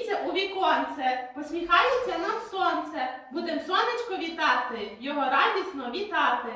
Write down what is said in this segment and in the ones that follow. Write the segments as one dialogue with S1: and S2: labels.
S1: дивіться у віконце, посміхається нам сонце. Будем сонечко вітати, його радісно вітати.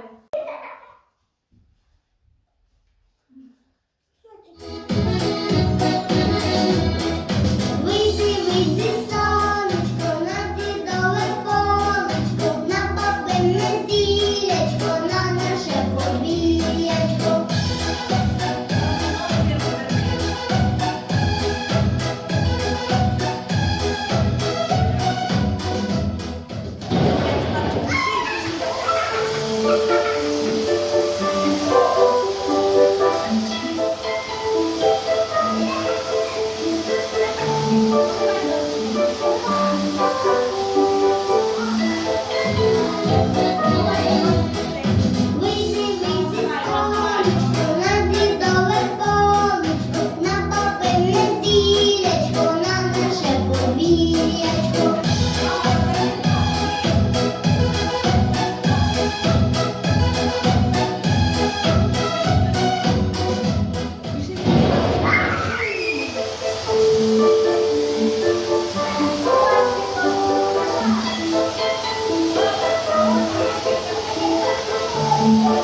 S1: Thank you.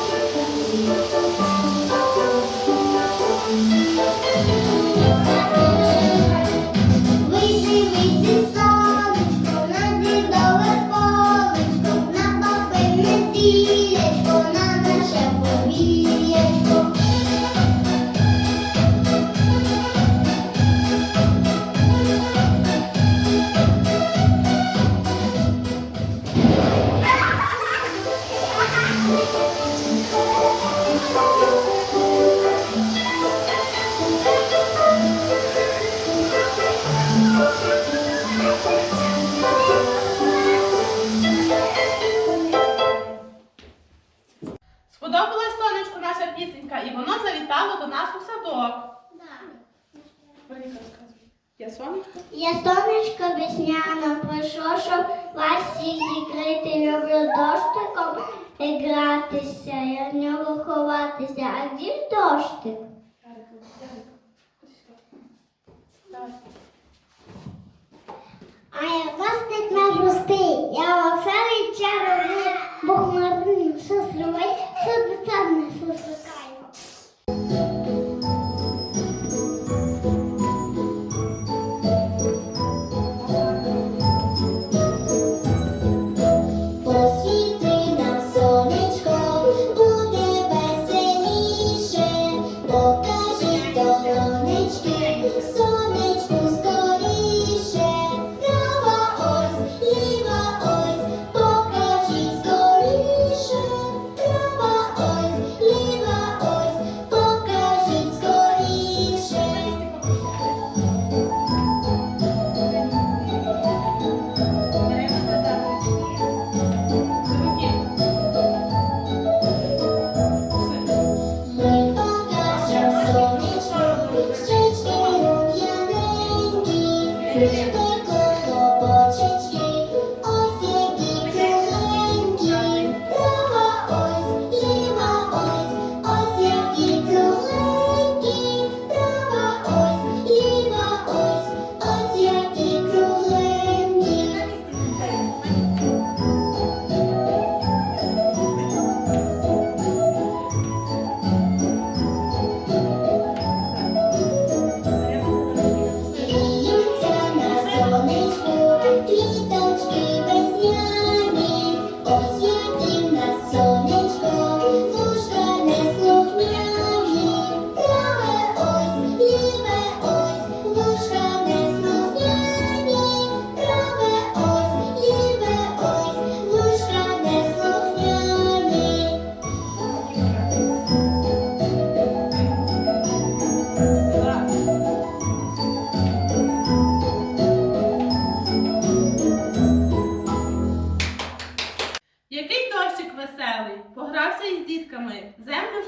S1: Я сонечко?
S2: Я сонечко весняно прийшов, щоб вас всіх зікрити, люблю дощиком і гратися, я в нього ховатися. А де ж дощик? А я власник не простий, я веселий чарівний, бо хмарний, що сливий, що десятний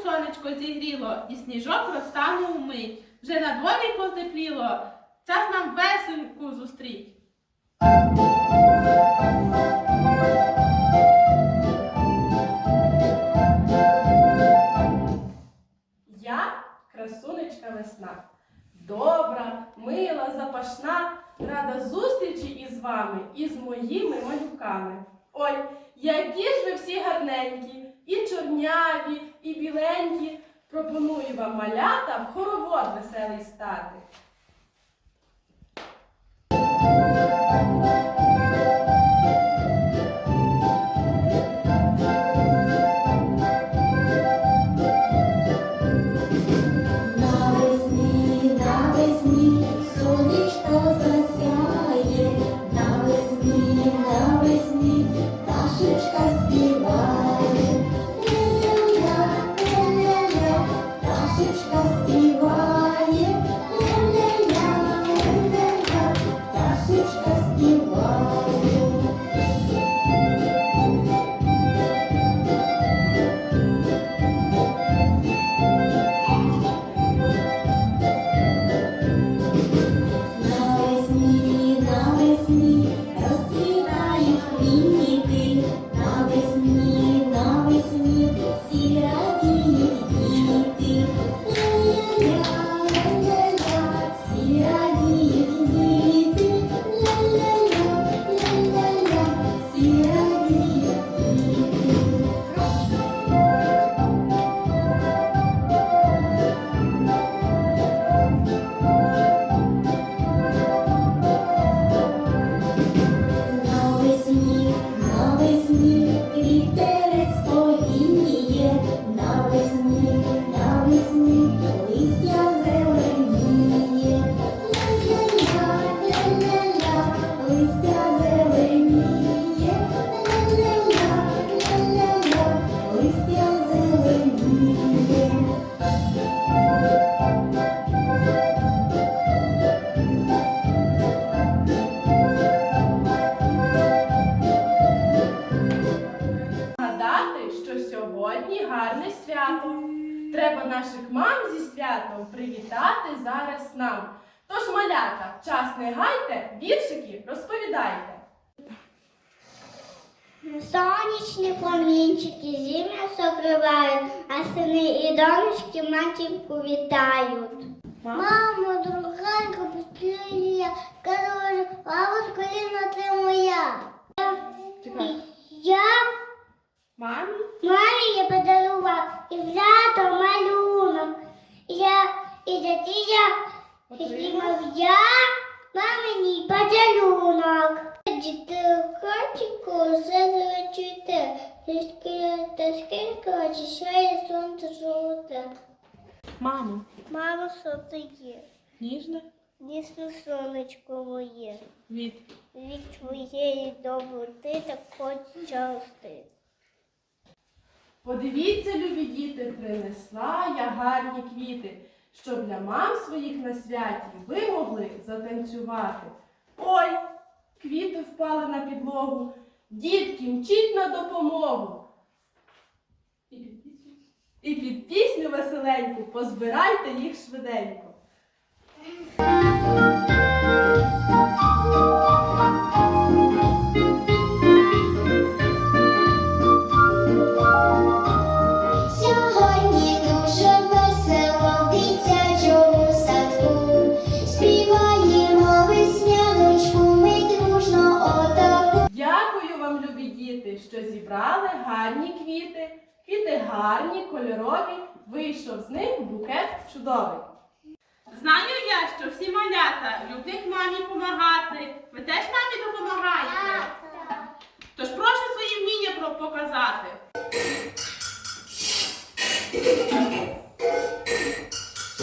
S2: сонечко
S1: зігріло, і сніжок розтане умить. Вже на дворі потепліло, час нам весеньку зустріть.
S3: Я красунечка весна. Добра, мила, запашна, рада зустрічі із вами і з моїми малюками. Ой, які ж ви всі гарненькі, і чорняві, і біленькі. Пропоную вам малята в хоровод веселий стати. Свято. Треба наших мам зі святом привітати зараз нам. Тож, малята, час не гайте, віршики розповідайте.
S2: Сонячні промінчики зім'я согрівають, а сини і донечки матінку вітають. Мамо, дорогенька, я кажу, лава з коліна ти моя.
S3: Чекай.
S2: Я
S3: Мамі?
S2: мамі я подарував і взято малюнок. Я і затія підіймав я мамині подарунок. Діти в хатіку все звичуйте, та скільки очищає сонце жовте.
S3: Мамо.
S2: Мамо, що ти є?
S3: Ніжне?
S2: Дійсно сонечко моє.
S3: Від.
S2: Від твоєї доброти так хоч части.
S3: Подивіться, любі діти, принесла я гарні квіти, щоб для мам своїх на святі ви могли затанцювати. Ой, квіти впали на підлогу, дітки, мчіть на допомогу. І під пісню, веселеньку позбирайте їх швиденько. Дякую вам, любі діти, що зібрали гарні квіти. Квіти гарні, кольорові, вийшов з них букет чудовий.
S1: Знаю я, що всі малята люблять мамі допомагати. Ви теж мамі допомагаєте? Тож прошу свої вміння показати.
S4: Thank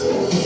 S4: рано,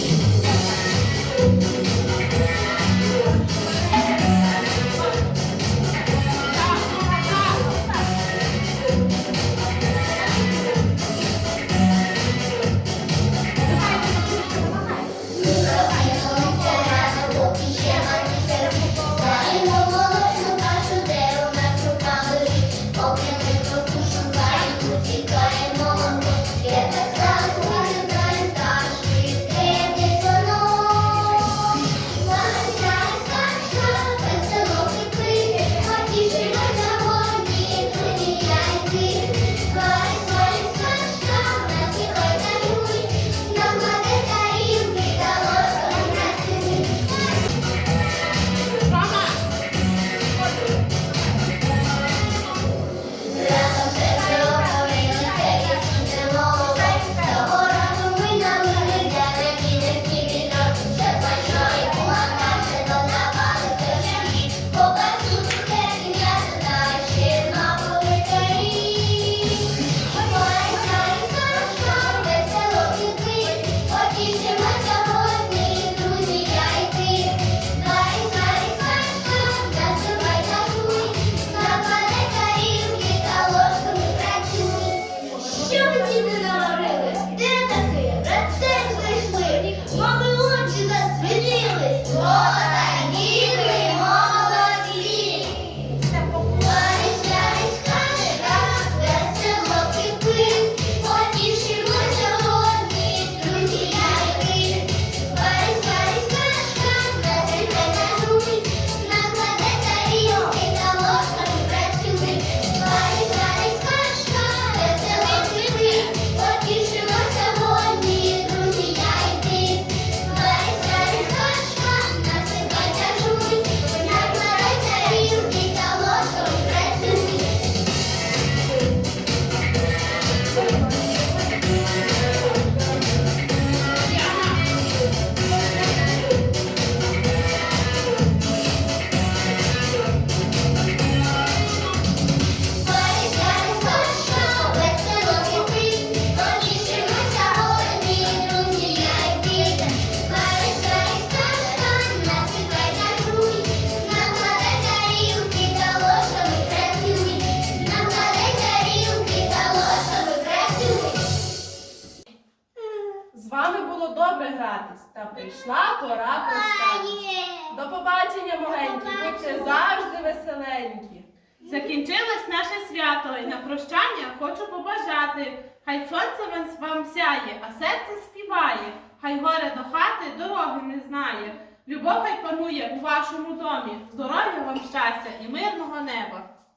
S4: вами. Та прийшла пора прощатись.
S1: До побачення, маленькі, будьте завжди веселенькі. Закінчилось наше свято і на прощання хочу побажати. Хай сонце вам сяє, а серце співає, хай горе до хати дороги не знає. Любов хай панує у вашому домі. Здоров'я вам щастя і мирного неба.